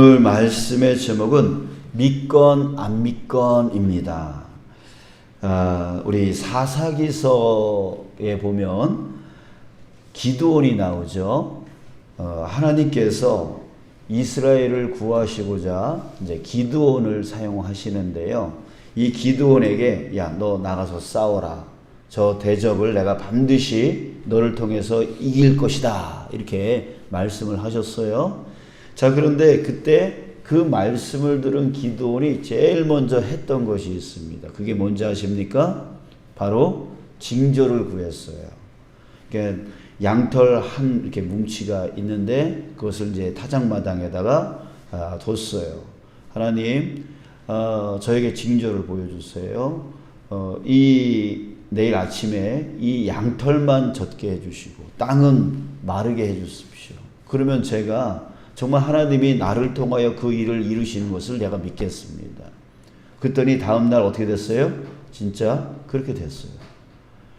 오늘 말씀의 제목은 믿건 안 믿건입니다. 아, 우리 사사기서에 보면 기도원이 나오죠. 어, 하나님께서 이스라엘을 구하시고자 이제 기드온을 사용하시는데요. 이 기드온에게 야 너 나가서 싸워라. 저 대적을 내가 반드시 너를 통해서 이길 것이다. 이렇게 말씀을 하셨어요. 자 그런데 그때 그 말씀을 들은 기드온이 제일 먼저 했던 것이 있습니다. 그게 뭔지 아십니까? 바로 징조를 구했어요. 그러니까 양털 한 이렇게 뭉치가 있는데 그것을 이제 타작마당에다가 아, 뒀어요. 하나님, 어, 저에게 징조를 보여주세요. 어, 이 내일 아침에 이 양털만 젖게 해주시고 땅은 마르게 해주십시오. 그러면 제가 정말 하나님이 나를 통하여 그 일을 이루시는 것을 내가 믿겠습니다. 그랬더니 다음 날 어떻게 됐어요? 진짜 그렇게 됐어요.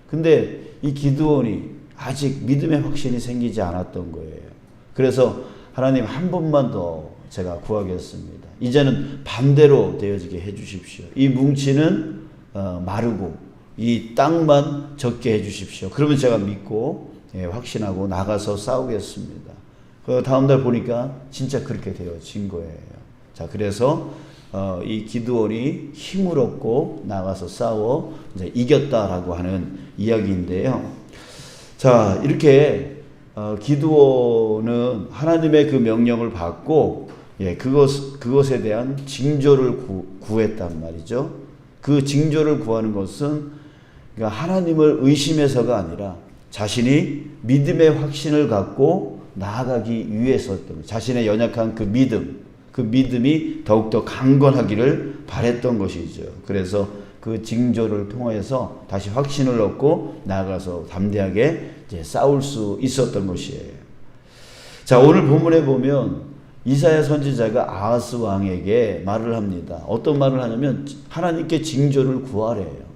근데 이 기드온이 아직 믿음의 확신이 생기지 않았던 거예요. 그래서 하나님 한 번만 더 제가 구하겠습니다. 이제는 반대로 되어지게 해주십시오. 이 뭉치는 어, 마르고 이 땅만 적게 해주십시오. 그러면 제가 믿고 예, 확신하고 나가서 싸우겠습니다. 그 다음 날 보니까 진짜 그렇게 되어진 거예요. 자, 그래서 어, 이 기드온이 힘을 얻고 나가서 싸워 이제 이겼다라고 하는 이야기인데요. 자, 이렇게 어, 기드온은 하나님의 그 명령을 받고 예, 그것 그것에 대한 징조를 구, 구했단 말이죠. 그 징조를 구하는 것은 그러니까 하나님을 의심해서가 아니라 자신이 믿음의 확신을 갖고 나아가기 위해서였던 자신의 연약한 그 믿음, 그 믿음이 더욱더 강건하기를 바랬던 것이죠. 그래서 그 징조를 통해서 다시 확신을 얻고 나아가서 담대하게 싸울 수 있었던 것이에요. 자, 오늘 본문에 보면 이사야 선지자가 아하스 왕에게 말을 합니다. 어떤 말을 하냐면 하나님께 징조를 구하래요.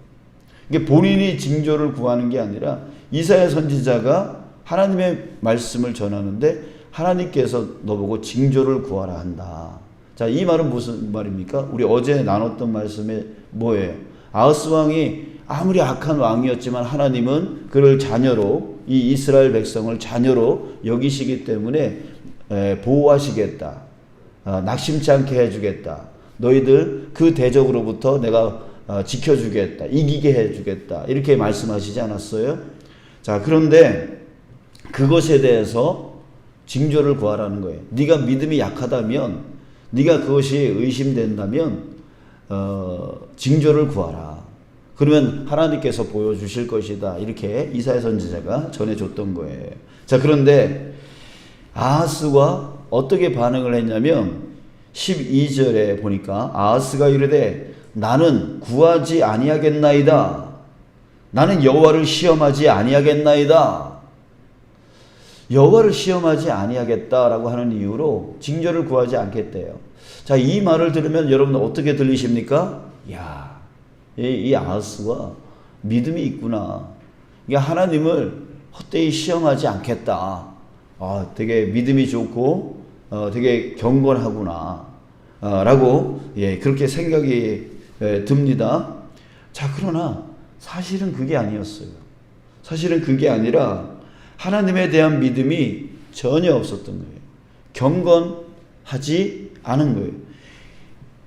이게 본인이 징조를 구하는 게 아니라 이사야 선지자가 하나님의 말씀을 전하는데 하나님께서 너보고 징조를 구하라 한다. 자, 이 말은 무슨 말입니까? 우리 어제 나눴던 말씀에 뭐예요? 아하스 왕이 아무리 악한 왕이었지만 하나님은 그를 자녀로 이 이스라엘 백성을 자녀로 여기시기 때문에 보호하시겠다. 어, 낙심치 않게 해주겠다. 너희들 그 대적으로부터 내가 어, 지켜주겠다. 이기게 해주겠다. 이렇게 말씀하시지 않았어요? 자, 그런데 그것에 대해서 징조를 구하라는 거예요. 네가 믿음이 약하다면, 네가 그것이 의심된다면, 어, 징조를 구하라. 그러면 하나님께서 보여주실 것이다. 이렇게 이사야 선지자가 전해줬던 거예요. 자, 그런데 아하스가 어떻게 반응을 했냐면 12절에 보니까 아하스가 이르되 나는 구하지 아니하겠나이다. 나는 여호와를 시험하지 아니하겠나이다. 여호와를 시험하지 아니하겠다라고 하는 이유로 징조를 구하지 않겠대요. 자, 이 말을 들으면 여러분 어떻게 들리십니까? 야, 이, 이 아하스가 믿음이 있구나. 그러니까 하나님을 헛되이 시험하지 않겠다. 아, 되게 믿음이 좋고 어, 되게 경건하구나. 어, 라고 예, 그렇게 생각이 예, 듭니다. 자, 그러나 사실은 그게 아니었어요. 사실은 그게 아니라 하나님에 대한 믿음이 전혀 없었던 거예요. 경건하지 않은 거예요.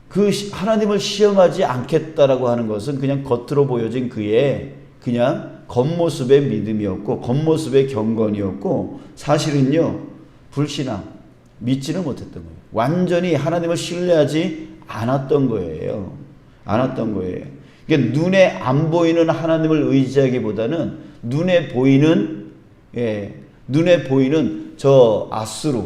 그 하나님을 시험하지 않겠다라고 하는 것은 그냥 겉으로 보여진 그의 그냥 겉모습의 믿음이었고 겉모습의 경건이었고 사실은요 불신앙 믿지는 못했던 거예요. 완전히 하나님을 신뢰하지 않았던 거예요. 않았던 거예요. 그러니까 눈에 안 보이는 하나님을 의지하기보다는 눈에 보이는 예, 눈에 보이는 저 아수르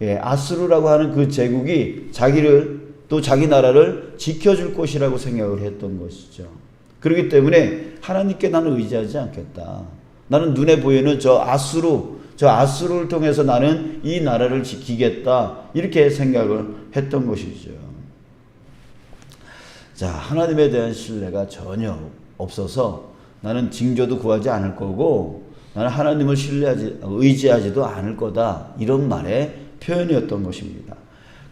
예, 아수르라고 하는 그 제국이 자기를 또 자기 나라를 지켜줄 것이라고 생각을 했던 것이죠. 그렇기 때문에 하나님께 나는 의지하지 않겠다. 나는 눈에 보이는 저 아수르, 저 아수르를 통해서 나는 이 나라를 지키겠다. 이렇게 생각을 했던 것이죠. 자, 하나님에 대한 신뢰가 전혀 없어서 나는 징조도 구하지 않을 거고 나는 하나님을 신뢰하지 의지하지도 않을 거다. 이런 말의 표현이었던 것입니다.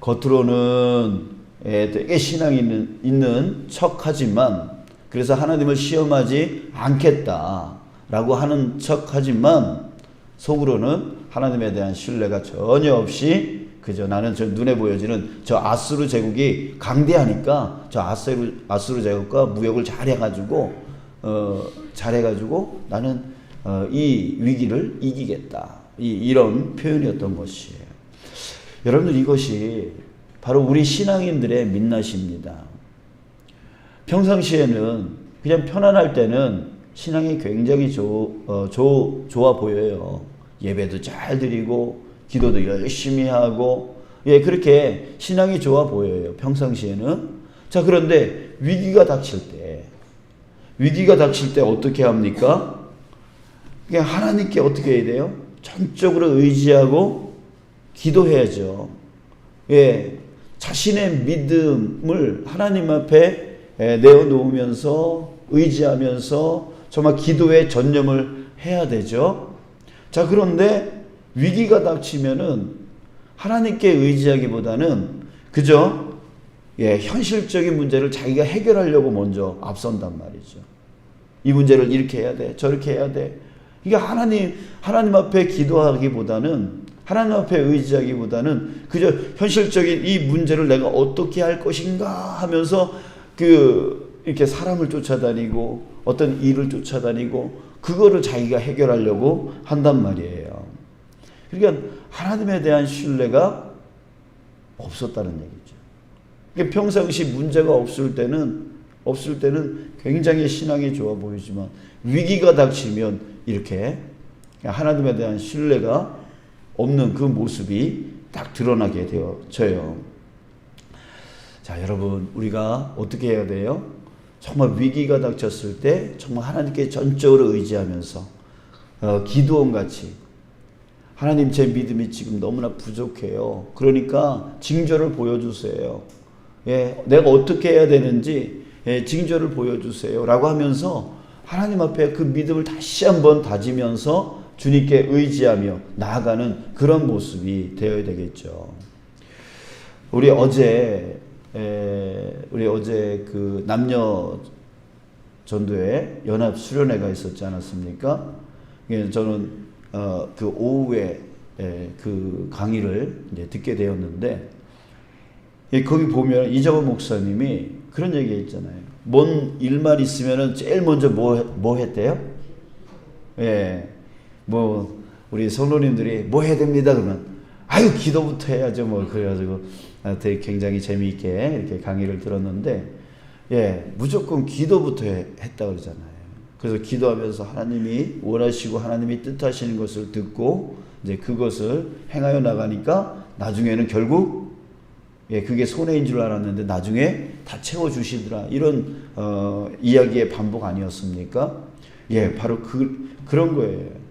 겉으로는 예, 되게 신앙이 있는, 있는 척하지만 그래서 하나님을 시험하지 않겠다라고 하는 척하지만 속으로는 하나님에 대한 신뢰가 전혀 없이 그저 나는 저 눈에 보여지는 저 아수르 제국이 강대하니까 저 아수르 아수르 제국과 무역을 잘해가지고 어 잘해가지고 나는 어, 이 위기를 이기겠다 이, 이런 표현이었던 것이에요. 여러분들 이것이 바로 우리 신앙인들의 민낯입니다. 평상시에는 그냥 편안할 때는 신앙이 굉장히 조, 어, 조, 좋아 보여요. 예배도 잘 드리고 기도도 열심히 하고 예 그렇게 신앙이 좋아 보여요. 평상시에는 자 그런데 위기가 닥칠 때 위기가 닥칠 때 어떻게 합니까? 그냥 하나님께 어떻게 해야 돼요? 전적으로 의지하고 기도해야죠. 예, 자신의 믿음을 하나님 앞에 예, 내어놓으면서 의지하면서 정말 기도에 전념을 해야 되죠. 자, 그런데 위기가 닥치면은 하나님께 의지하기보다는 그저 예, 현실적인 문제를 자기가 해결하려고 먼저 앞선단 말이죠. 이 문제를 이렇게 해야 돼, 저렇게 해야 돼. 이게 하나님, 하나님 앞에 기도하기보다는 하나님 앞에 의지하기보다는 그저 현실적인 이 문제를 내가 어떻게 할 것인가 하면서 그 이렇게 사람을 쫓아다니고 어떤 일을 쫓아다니고 그거를 자기가 해결하려고 한단 말이에요. 그러니까 하나님에 대한 신뢰가 없었다는 얘기죠. 그러니까 평상시 문제가 없을 때는 없을 때는 굉장히 신앙이 좋아 보이지만 위기가 닥치면 이렇게 하나님에 대한 신뢰가 없는 그 모습이 딱 드러나게 되어져요. 자, 여러분, 우리가 어떻게 해야 돼요? 정말 위기가 닥쳤을 때 정말 하나님께 전적으로 의지하면서 어, 기도원 같이 하나님 제 믿음이 지금 너무나 부족해요. 그러니까 징조를 보여주세요. 예, 내가 어떻게 해야 되는지 예, 징조를 보여주세요 라고 하면서 하나님 앞에 그 믿음을 다시 한번 다지면서 주님께 의지하며 나아가는 그런 모습이 되어야 되겠죠. 우리 어제 에, 우리 어제 그 남녀 전도회 연합 수련회가 있었지 않았습니까? 예, 저는 어, 그 오후에 에, 그 강의를 듣게 되었는데 예, 거기 보면 이정원 목사님이 그런 얘기 있잖아요. 뭔 일만 있으면은 제일 먼저 뭐, 뭐 했대요? 예, 뭐 우리 성도님들이 뭐 해야 됩니다 그러면 아유 기도부터 해야죠 뭐 그래가지고 되게 굉장히 재미있게 이렇게 강의를 들었는데 예 무조건 기도부터 했다 그러잖아요. 그래서 기도하면서 하나님이 원하시고 하나님이 뜻하시는 것을 듣고 이제 그것을 행하여 나가니까 나중에는 결국 예, 그게 손해인 줄 알았는데 나중에 다 채워 주시더라. 이런, 어, 이야기의 반복 아니었습니까? 예, 바로 그, 그런 거예요.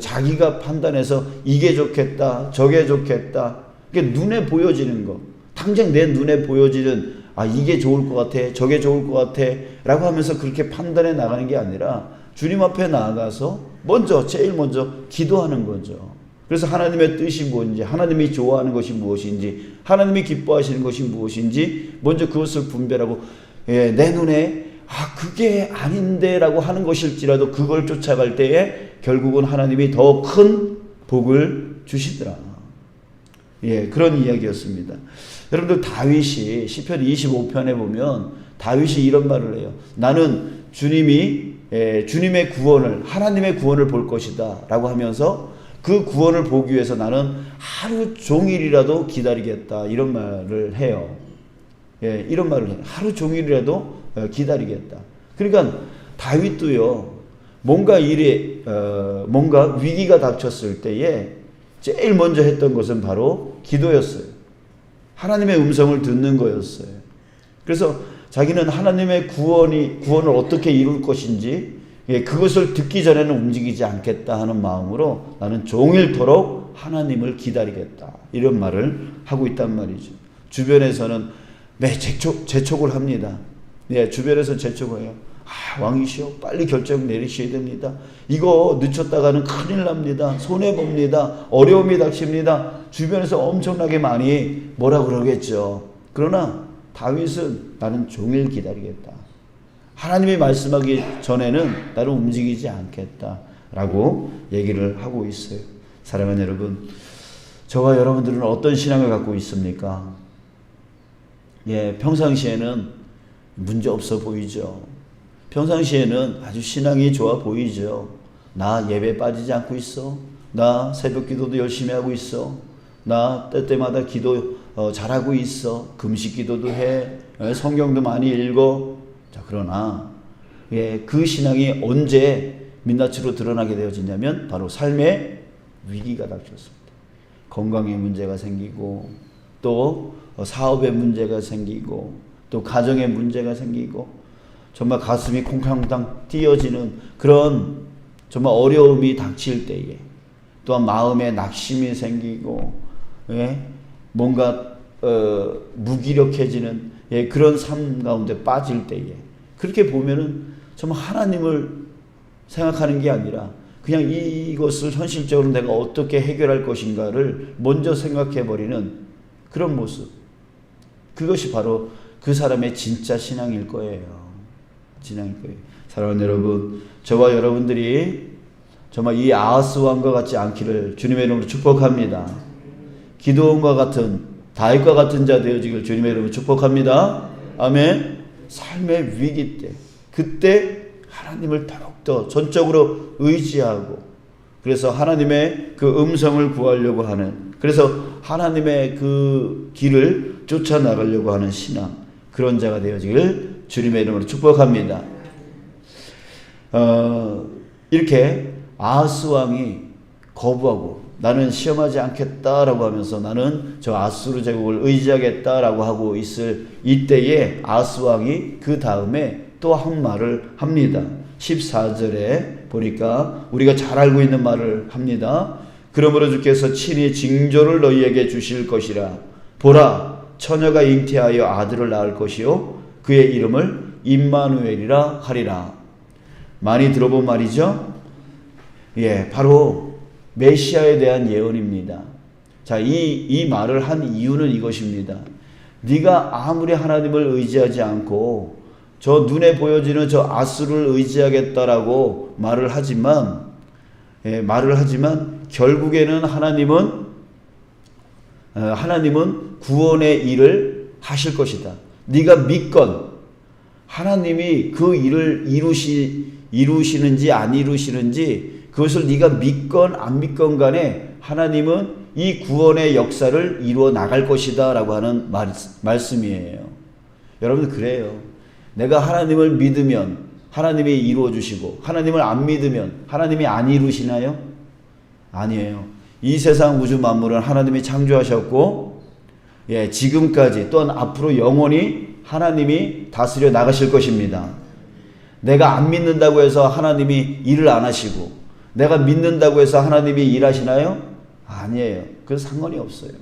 자기가 판단해서 이게 좋겠다, 저게 좋겠다. 이게 눈에 보여지는 거. 당장 내 눈에 보여지는 아, 이게 좋을 것 같아, 저게 좋을 것 같아. 라고 하면서 그렇게 판단해 나가는 게 아니라 주님 앞에 나아가서 먼저, 제일 먼저 기도하는 거죠. 그래서 하나님의 뜻이 뭔지, 하나님이 좋아하는 것이 무엇인지, 하나님이 기뻐하시는 것이 무엇인지, 먼저 그것을 분별하고, 예, 내 눈에 아, 그게 아닌데라고 하는 것일지라도 그걸 쫓아갈 때에 결국은 하나님이 더 큰 복을 주시더라. 예, 그런 이야기였습니다. 여러분들 다윗이 시편 25편에 보면 다윗이 이런 말을 해요. 나는 주님이 예, 주님의 구원을 하나님의 구원을 볼 것이다라고 하면서 그 구원을 보기 위해서 나는 하루 종일이라도 기다리겠다 이런 말을 해요. 예, 이런 말을 해요. 하루 종일이라도 어, 기다리겠다. 그러니까 다윗도요. 뭔가 일이 어, 뭔가 위기가 닥쳤을 때에 제일 먼저 했던 것은 바로 기도였어요. 하나님의 음성을 듣는 거였어요. 그래서 자기는 하나님의 구원이 구원을 어떻게 이룰 것인지 예, 그것을 듣기 전에는 움직이지 않겠다 하는 마음으로 나는 종일토록 하나님을 기다리겠다 이런 말을 하고 있단 말이죠. 주변에서는 매 재촉 재촉을 합니다. 예, 주변에서 재촉을 해요. 아, 왕이시여, 빨리 결정 내리셔야 됩니다. 이거 늦췄다가는 큰일 납니다. 손해봅니다. 어려움이 닥칩니다. 주변에서 엄청나게 많이 뭐라 그러겠죠. 그러나 다윗은 나는 종일 기다리겠다. 하나님이 말씀하기 전에는 나는 움직이지 않겠다라고 얘기를 하고 있어요. 사랑하는 여러분, 저와 여러분들은 어떤 신앙을 갖고 있습니까? 예, 평상시에는 문제 없어 보이죠. 평상시에는 아주 신앙이 좋아 보이죠. 나 예배 빠지지 않고 있어. 나 새벽 기도도 열심히 하고 있어. 나 때때마다 기도 어, 잘하고 있어. 금식 기도도 해. 예, 성경도 많이 읽어. 자, 그러나 예, 그 신앙이 언제 민낯으로 드러나게 되어지냐면 바로 삶의 위기가 닥쳤습니다. 건강에 문제가 생기고 또 사업에 문제가 생기고 또 가정에 문제가 생기고 정말 가슴이 콩탕탕 뛰어지는 그런 정말 어려움이 닥칠 때에 또한 마음에 낙심이 생기고 예? 뭔가 어, 무기력해지는 예, 그런 삶 가운데 빠질 때에 그렇게 보면은 정말 하나님을 생각하는 게 아니라 그냥 이것을 현실적으로 내가 어떻게 해결할 것인가를 먼저 생각해 버리는 그런 모습. 그것이 바로 그 사람의 진짜 신앙일 거예요. 신앙일 거예요. 사랑하는 여러분, 저와 여러분들이 정말 이 아하스 왕과 같지 않기를 주님의 이름으로 축복합니다. 기도원과 같은 다윗과 같은 자 되어지길 주님의 이름으로 축복합니다. 아멘. 삶의 위기 때 그때 하나님을 더욱더 전적으로 의지하고 그래서 하나님의 그 음성을 구하려고 하는 그래서 하나님의 그 길을 쫓아 나가려고 하는 신앙 그런 자가 되어지길 주님의 이름으로 축복합니다. 어, 이렇게 아하스 왕이 거부하고 나는 시험하지 않겠다라고 하면서 나는 저 아수르 제국을 의지하겠다라고 하고 있을 이때에 아하스 왕이 그 다음에 또 한 말을 합니다. 14절에 보니까 우리가 잘 알고 있는 말을 합니다. 그러므로 주께서 친히 징조를 너희에게 주실 것이라. 보라, 처녀가 잉태하여 아들을 낳을 것이요. 그의 이름을 임마누엘이라 하리라. 많이 들어본 말이죠? 예, 바로 메시아에 대한 예언입니다. 자, 이, 이 말을 한 이유는 이것입니다. 네가 아무리 하나님을 의지하지 않고 저 눈에 보여지는 저 아수를 의지하겠다라고 말을 하지만 예, 말을 하지만 결국에는 하나님은 어, 하나님은 구원의 일을 하실 것이다. 네가 믿건 하나님이 그 일을 이루시 이루시는지 안 이루시는지 그것을 네가 믿건 안 믿건 간에 하나님은 이 구원의 역사를 이루어 나갈 것이다라고 하는 말, 말씀이에요. 여러분 그래요. 내가 하나님을 믿으면 하나님이 이루어 주시고 하나님을 안 믿으면 하나님이 안 이루시나요? 아니에요. 이 세상 우주 만물은 하나님이 창조하셨고 예, 지금까지 또한 앞으로 영원히 하나님이 다스려 나가실 것입니다. 내가 안 믿는다고 해서 하나님이 일을 안 하시고 내가 믿는다고 해서 하나님이 일하시나요? 아니에요. 그 상관이 없어요.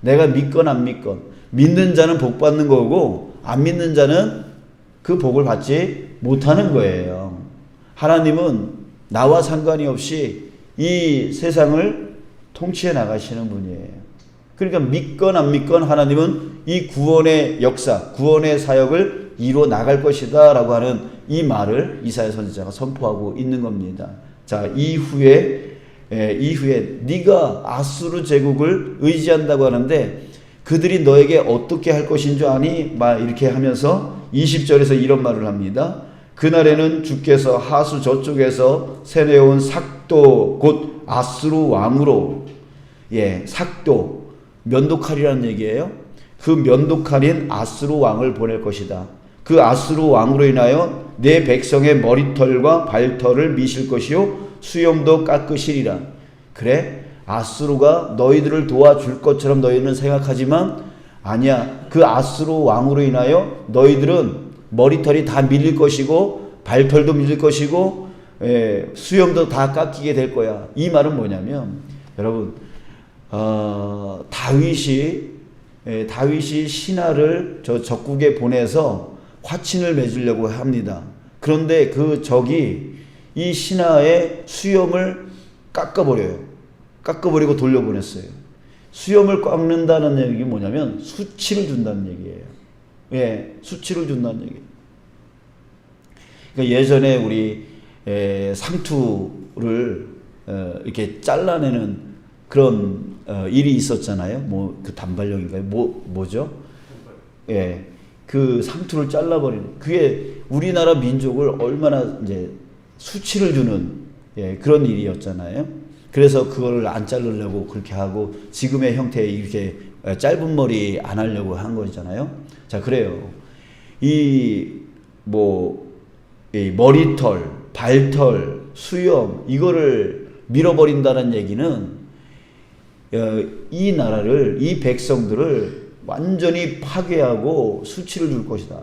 내가 믿건 안 믿건 믿는 자는 복 받는 거고 안 믿는 자는 그 복을 받지 못하는 거예요. 하나님은 나와 상관이 없이 이 세상을 통치해 나가시는 분이에요. 그러니까 믿건 안 믿건 하나님은 이 구원의 역사, 구원의 사역을 이루어 나갈 것이다 라고 하는 이 말을 이사야 선지자가 선포하고 있는 겁니다. 자, 이후에 에, 이후에 네가 아수르 제국을 의지한다고 하는데 그들이 너에게 어떻게 할 것인 줄 아니? 막 이렇게 하면서 20절에서 이런 말을 합니다. 그날에는 주께서 하수 저쪽에서 세내온 삭도 곧 아수르 왕으로 예, 삭도 면도칼이라는 얘기예요. 그 면도칼인 아수르 왕을 보낼 것이다. 그 아수르 왕으로 인하여 내 백성의 머리털과 발털을 미실 것이요 수염도 깎으시리라. 그래 아수르가 너희들을 도와줄 것처럼 너희는 생각하지만 아니야. 그 아수르 왕으로 인하여 너희들은 머리털이 다 밀릴 것이고 발털도 밀릴 것이고 예, 수염도 다 깎이게 될 거야. 이 말은 뭐냐면 여러분 어, 다윗이 예, 다윗이 신하를 저 적국에 보내서 화친을 맺으려고 합니다. 그런데 그 적이 이 신하의 수염을 깎아버려요. 깎아버리고 돌려보냈어요. 수염을 깎는다는 얘기 뭐냐면 수치를 준다는 얘기예요. 예, 수치를 준다는 얘기. 그러니까 예전에 우리 에, 상투를 어, 이렇게 잘라내는 그런 어, 일이 있었잖아요. 뭐 그 단발령인가요? 뭐 뭐죠? 예, 그 상투를 잘라버리는 그게 우리나라 민족을 얼마나 이제 수치를 주는 예, 그런 일이었잖아요. 그래서 그거를 안 자르려고 그렇게 하고 지금의 형태에 이렇게 어, 짧은 머리 안 하려고 한 거잖아요. 자, 그래요. 이뭐 이 머리털, 발털, 수염 이거를 밀어버린다는 얘기는 어, 이 나라를 이 백성들을 완전히 파괴하고 수치를 줄 것이다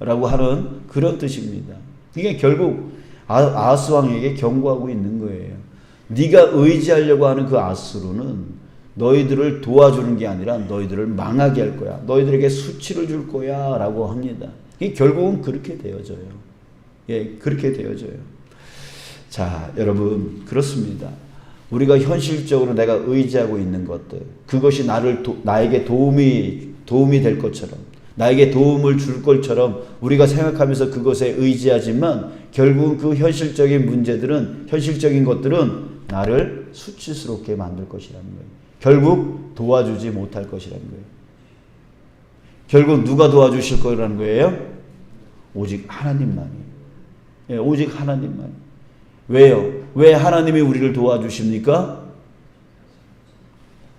라고 하는 그런 뜻입니다. 이게 결국 아, 아하스 왕에게 경고하고 있는 거예요. 네가 의지하려고 하는 그 아스루는 너희들을 도와주는 게 아니라 너희들을 망하게 할 거야. 너희들에게 수치를 줄 거야 라고 합니다. 이 결국은 그렇게 되어져요. 예, 그렇게 되어져요. 자, 여러분, 그렇습니다. 우리가 현실적으로 내가 의지하고 있는 것들, 그것이 나를, 도, 나에게 도움이, 도움이 될 것처럼, 나에게 도움을 줄 것처럼 우리가 생각하면서 그것에 의지하지만 결국은 그 현실적인 문제들은, 현실적인 것들은 나를 수치스럽게 만들 것이라는 거예요. 결국 도와주지 못할 것이라는 거예요. 결국 누가 도와주실 거라는 거예요? 오직 하나님만이. 예, 오직 하나님만. 왜요? 왜 하나님이 우리를 도와주십니까?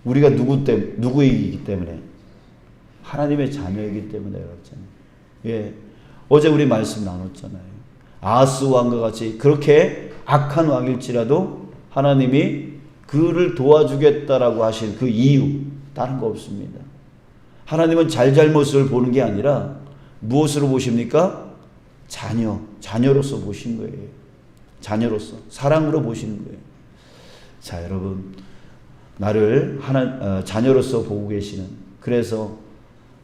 우리가 누구 때 누구이기 때문에 하나님의 자녀이기 때문에 그렇잖아요. 예. 어제 우리 말씀 나눴잖아요. 아하스 왕과 같이 그렇게 악한 왕일지라도 하나님이 그를 도와주겠다라고 하신 그 이유 다른 거 없습니다. 하나님은 잘잘못을 보는 게 아니라 무엇으로 보십니까? 자녀, 자녀로서 보신 거예요. 자녀로서 사랑으로 보시는 거예요. 자, 여러분 나를 하나 어, 자녀로서 보고 계시는 그래서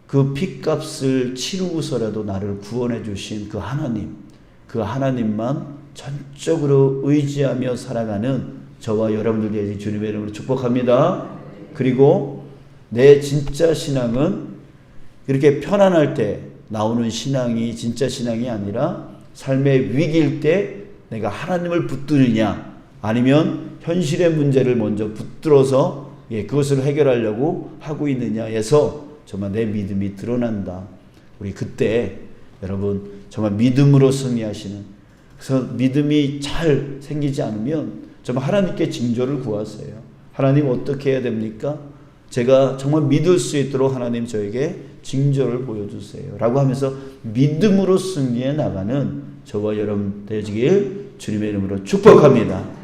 그 핏값을 치르고서라도 나를 구원해 주신 그 하나님, 그 하나님만 전적으로 의지하며 살아가는 저와 여러분들 되시 주님의 이름으로 축복합니다. 그리고 내 진짜 신앙은 이렇게 편안할 때 나오는 신앙이 진짜 신앙이 아니라 삶의 위기일 때 내가 하나님을 붙드느냐 아니면 현실의 문제를 먼저 붙들어서 예, 그것을 해결하려고 하고 있느냐에서 정말 내 믿음이 드러난다. 우리 그때 여러분 정말 믿음으로 승리하시는 그래서 믿음이 잘 생기지 않으면 정말 하나님께 징조를 구하세요. 하나님 어떻게 해야 됩니까? 제가 정말 믿을 수 있도록 하나님 저에게 징조를 보여주세요. 라고 하면서 믿음으로 승리해 나가는 저와 여러분 되시길 주님의 이름으로 축복합니다.